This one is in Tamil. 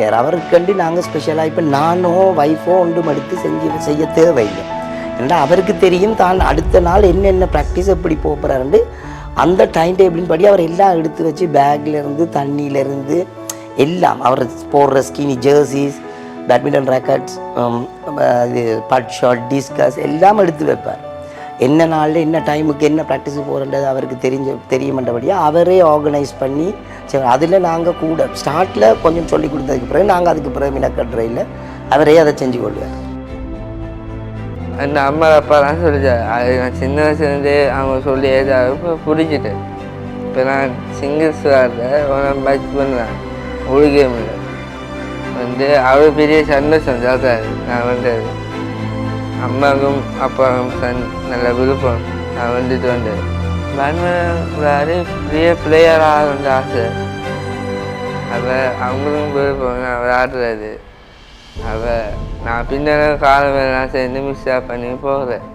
பண்ணிட்டார் அவருக்கண்டி நாங்கள் ஸ்பெஷலாக இப்போ நானோ ஒய்ஃபோ ஒன்று எடுத்து செஞ்சு செய்ய தேவையில்லை. ஏன்னா அவருக்கு தெரியும் தான் அடுத்த நாள் என்னென்ன ப்ராக்டிஸ் எப்படி போகிறாருண்டு அந்த டைம் டேபிளின் படி அவர் எல்லாம் எடுத்து வச்சு பேக்லேருந்து தண்ணியிலேருந்து எல்லாம் அவர் போடுற ஸ்கினி ஜேர்சிஸ் பேட்மிண்டன் ரேக்கெட்ஸ் இது பட் ஷாட் டிஸ்கஸ் எல்லாம் எடுத்து வைப்பார். என்ன நாளில் என்ன டைமுக்கு என்ன ப்ராக்டிஸ் போகிறன்றது அவருக்கு தெரிஞ்ச தெரியுமன்றபடியாக அவரே ஆர்கனைஸ் பண்ணி சரி அதில் நாங்கள் கூட ஸ்டார்ட்டில் கொஞ்சம் சொல்லி கொடுத்ததுக்கு பிறகு நாங்கள் அதுக்கு பிறகு மினக்கட்டுறையில் அவரே அதை செஞ்சு கொள்வார். அந்த அம்மா அப்பா தான் சொல்லிச்சார் அது நான் சின்ன வயசுலேருந்தே அவங்க சொல்லி ஏதாவது இப்போ பிடிச்சிட்டு இப்போ நான் சிங்கிள்ஸ் விளாட்ற மேட்ச் பண்ணுறேன் ஒரு கேமில் வந்து அவ்வளோ பெரிய சந்தோஷம் சார் நான் வந்தது அம்மாவுக்கும் அப்பாவுக்கும் சன் நல்ல விருப்பம். நான் வந்துட்டு வந்தேன். பேட்மிண்டன் பெரிய பிளேயர் வந்து ஆசை. அப்போ அவங்களுக்கும் விருப்பம். நான் விளையாடுறது அவள் நான் பின்னால் காலம் எல்லாம் சேர்ந்து மிஸ் பண்ணி போகிறேன்